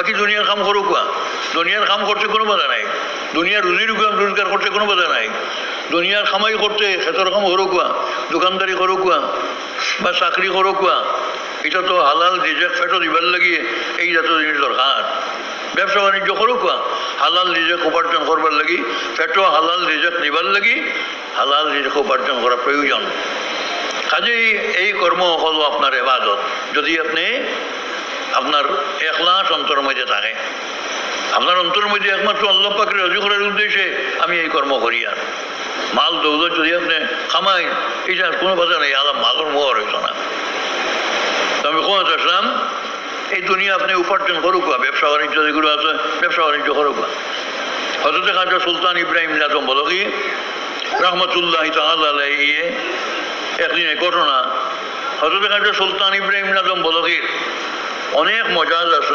বাকি দুনিয়ার কাম করো কোয়া দুনিয়ার কাম করতে কোনো বাধা নাই। দুনিয়ার রুজি রোজগার রোজগার করতে কোনো বাধা নাই। দুনিয়ার কামাই করতে খেতর কাম করো কোয়া দোকানদারি করো কোয়া বা চাকরি করো কোয়া এটা তো হালাল রিজেক্ট ফেটো দিবার লাগিয়ে এই জাতীয় জিনিস দরকার। ব্যবসা বাণিজ্য করো কোয়া হালাল রিজেক্ট উপার্জন করবার লাগি, ফেটো হালাল রিজেক্ট নিবার লাগি, হালাল রিজেক্ট উপার্জন করা প্রয়োজন। কাজেই এই কর্ম হলো আপনার এবাদত যদি আপনি আপনার একলাস অন্তরের মধ্যে থাকে। আপনার অন্তরের মধ্যে একমাত্র আল্লাহ রজু করার উদ্দেশ্যে আমি এই কর্ম করি আর। মাল দৌলত যদি আপনি খামাই, এটা কোনো কথা নেই আলাম মালের মোহর হইত না। আমি কোন আসলাম, এই দুনিয়া আপনি উপার্জন করুক ব্যবসা বাণিজ্য যেগুলো আছে, ব্যবসা বাণিজ্য করুক হজরত খাজা সুলতান ইব্রাহিম আজম বলো কি, রহমতুল্লাহ তাহিয়ে একদিনের ঘটনা। হজরত খাজা সুলতান ইব্রাহিম আজম বলকির অনেক মজাজ আছে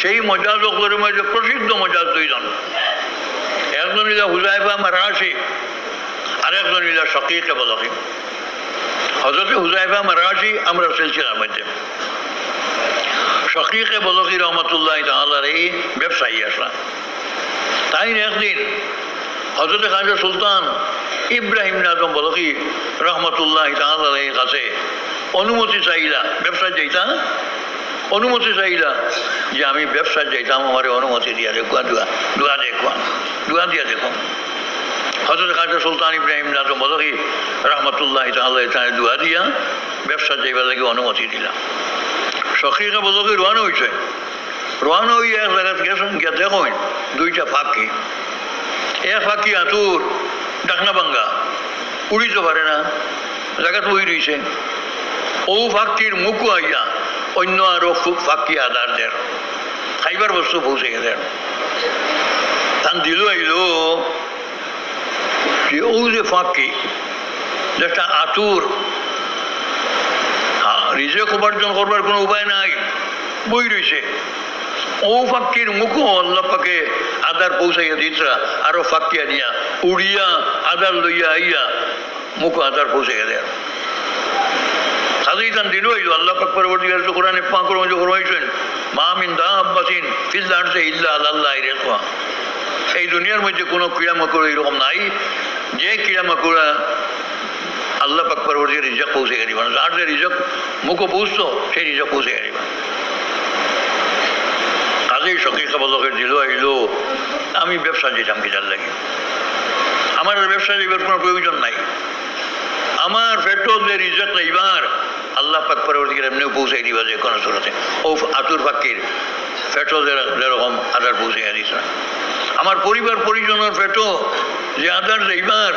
সেই মজাজ লোকের মধ্যে প্রসিদ্ধ মজাজ দুইজন। একজন ইলা হুজাইফা মারাশি আর একজন ইলা শকিকে বলকি হজরত হুজাইফা মারাশি, আমরা সিলসিলার মধ্যে। শকিকে বলকি রহমতুল্লাহ তাহার এই ব্যবসায়ী আসলাম। তাই একদিন হজরত খাজা সুলতান ইব্রাহিম আজম বলকি রহমতুল্লাহ তাহার কাছে অনুমতি চাইলা ব্যবসা যাইতা? অনুমতি চাইলা যে আমি ব্যবসা যাইতাম, আমার অনুমতি দিয়া দেখুয়া দুয়া দুয়া দেখুয়া দুয়া দিয়া দেখুন হজরত খাজা সুলতান ইব্রাহিম আজম বলকি রহমতুল্লাহ তাহলে দুয়া দিয়া ব্যবসা যাইবার লাগে অনুমতি দিলাম সখীকে বলকি রোয়ানো হয়েছে রোয়ানো হয়ে এক জায়গায় গেছেন, গিয়া দেখুন দুইটা ফাঁকি। এক ফাঁকি আতুর, ডাকনা বাঙ্গা, উড়িতে পারে না, জায়গাত বই রয়েছে ও ফাঁকির মুখ আইয়া অন্য আরও খুব ফাঁকি আদার দের খাইবার বস্তু পৌঁছে গেছে তান দিল আইল যে ও যে ফাঁকি, যেটা আতুর রিজেক উপার্জন করবার কোনো উপায় নাই, বই রয়েছে ও ফাঁকির মুখও আল্লাহ পাকে আদার পৌঁছাইয়া দিতরা আরও ফাঁকিয়া দিয়া উড়িয়া, আদার লইয়া আইয়া মুখ আদার পৌঁছাইয়া দেয় তান দিল হইল আল্লাহ পাক পরবর্তী তো কোরআনে পাঁকর মধ্যে ফরমাইছেন, মা মিন দা আব্বাসিন ফিল দাঁড়তে ইল্লা আল্লাহ রেখা এই দুনিয়ার মধ্যে কোনো ক্রীড়া মাকড় এরকম নাই, যে ক্রীড়া মাকড়া আল্লাহ পাক পরবর্তী রিজক পৌঁছে গেলিবা যার যে রিজক মুখ পৌঁছতো, সেই রিজক পৌঁছে গেলিবা কাজেই সখী খাবলকে দিল, আইল, আমি ব্যবসা যেতাম কিটার লাগে? আমার ব্যবসা যাইবার কোনো প্রয়োজন নাই। আমার পেট্রোল যে রিজক এইবার আল্লাহ পাক পরবর্তী এমনিও পৌঁছাই দিবা যে কোনো সুরতে। ও আতুর পাকির পেট্রোল যেরকম আদার পৌঁছে দিস আমার পরিবার, পরিজনের পেটো যে আদার এইবার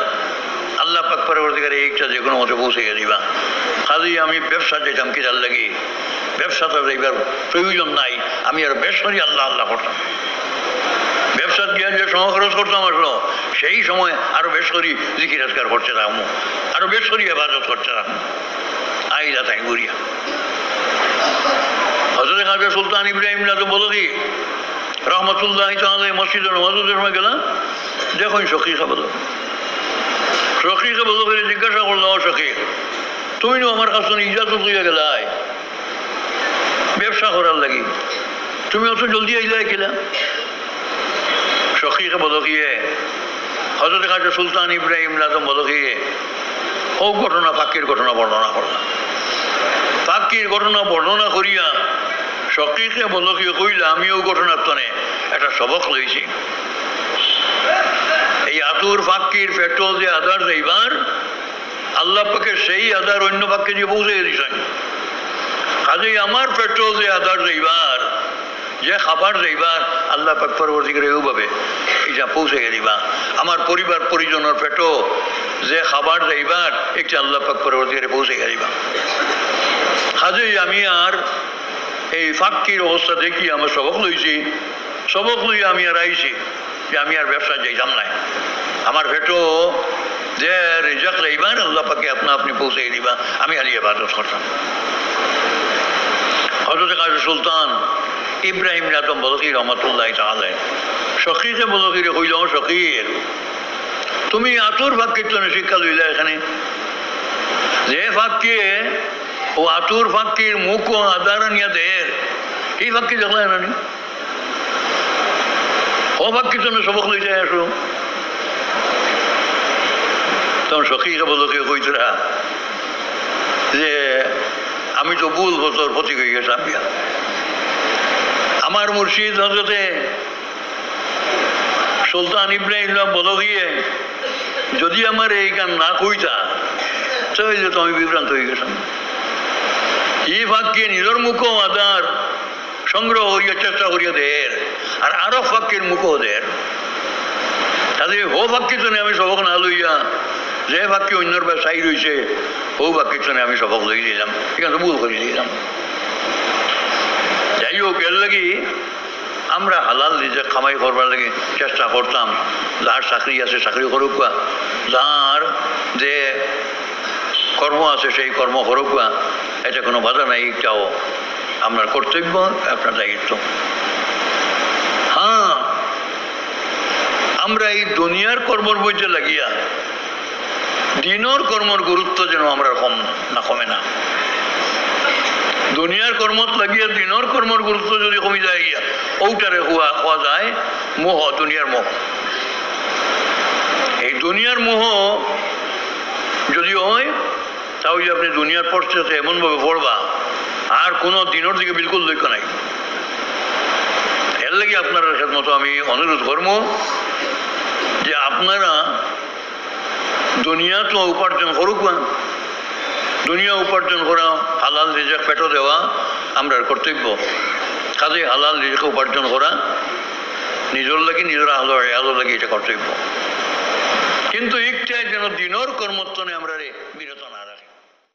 আল্লাহ পাক পরবর্তীকারে এইটা যে কোনো মতে পৌঁছে দিবা। কাজেই আমি ব্যবসা যেতাম কিটার লাগি ব্যবসাটা এইবার প্রয়োজন নাই, আমি আর ব্যবসারই আল্লাহ আল্লাহ করতাম। ব্যবসা গিয়ে যে সময় খরচ করতাম আসলো, সেই সময় আরও বেশ করি জিকির করতে থাকব, আরও বেশ করি হেফাজত করছে থাকব। তাই হজরত খাজা সুলতান ইব্রাহিম তো বলো মসজিদে সময় গেলাম, দেখুন সখী বলো। করে জিজ্ঞাসা করল সখী, তুমি তো আমার কাছে ব্যবসা করার লাগি। তুমি অত জলদি আইলাই কিলা সখীকে বদকিয়ে হজরত খাজা সুলতান ইব্রাহিম লাজম বদকিয়ে ও ঘটনা ফাঁকির ঘটনা বর্ণনা করলাম ফাঁকির ঘটনা বর্ণনা করিয়া সখীকে বদকিয়ে কইলা, আমিও ঘটনার তনে একটা সবক লইছি। এই আতুর ফাঁকির পেট্রোল যে আধার যাইবার আল্লাহ পাকে সেই আধার অন্য পাককে দিয়ে পৌঁছে দিয়েছেন। কাজেই আমার পেট্রোল যে আধার যাইবার যে খাবার যাইবার আল্লাহ পাক পরবর্তী করে এইভাবে এটা পৌঁছে দিবা আমার পরিবার, পরিজনের পেটো যে খাবার যাইবার এটা আল্লাহ পাক পরবর্তী করে পৌঁছে দিবা কাজেই আমি আর এই ফাঁকির অবস্থা দেখি আমার সবক লইছি, সবক লইয়া আমি আর আইছি যে আমি আর ব্যবসা যাইতাম নাই। আমার পেটো যে রিজাক যাইবার আল্লাহ পাকে আপনা আপনি পৌঁছে দিবা, আমি আর ইবাদত করতাম। হজরত কাজী সুলতান ইব্রাহিম আদম বলকি রহমতুল্লাহ তাহলে বলকি রে হইল সখীর তুমি আতুর ভাগ কীর্তনে শিক্ষা লইলে এখানে? যে ফাঁককে ও আতুর ফাঁকির মুখ ও আদার নিয়ে দের এই ফাঁকি দেখলে না কিছু না সবক লই যায় আসো। তখন সখী বলকে কইতরা যে আমি তো ভুল বছর প্রতীক হয়ে গেছিলাম গিয়া আমার মুর্শিদ হজরতে সুলতান ইব্রাহিম বলো গিয়ে, যদি আমার এই গান না কইতা, তাহলে তো আমি বিভ্রান্ত হয়ে গেছিলাম নিজের মুখ আদার সংগ্রহ করিয়া চেষ্টা করিয়া দের আর আরও ফাক্যের মুখ দের তাহলে হো ফাক্যিতনে আমি সবক না লইয়া, যে বাক্য অন্যর ব্যবসায়ী রয়েছে ও বাক্যিতনে আমি সবক লই দিলাম এখানে ভুল করে দিলাম যাই হোক, এর লাগি আমরা হালাল নিজে কামাই করবার লাগে চেষ্টা করতাম, যার চাকরি আছে চাকরি করুক বা, যার যে কর্ম আছে সেই কর্ম করুক বা এটা কোনো বাধা নাই, এটাও আপনার কর্তব্য, আপনার দায়িত্ব। হ্যাঁ আমরা এই দুনিয়ার কর্মর মধ্যে লাগিয়া, দিনর কর্মর গুরুত্ব যেন আমরা কম না, কমে না। দুনিয়ার কর্মত লাগিয়া দিনর কর্মর গুরুত্ব যদি কমি যায় গিয়া ওটারে হওয়া হওয়া যায়, মোহ দুনিয়ার মোহ। এই দুনিয়ার মোহ যদি হয় তাহলে আপনি দুনিয়ার পড়তে এমনভাবে পড়বা, আর কোনো দিনের দিকে বিলকুল লক্ষ্য নাই। এর লাগে আপনার মতো আমি অনুরোধ করব যে আপনারা দুনিয়া তো উপার্জন করুক না দুনিয়া উপার্জন করা, হালাল রিজেক পেটো দেওয়া আমরা কর্তব্য। কাজে হালাল রিজেক উপার্জন করা, নিজের লাগি, নিজের আলো আলো লাগি এটা কর্তব্য। কিন্তু একটাই যেন দিনর কর্মত্বনে আমরা বিরত না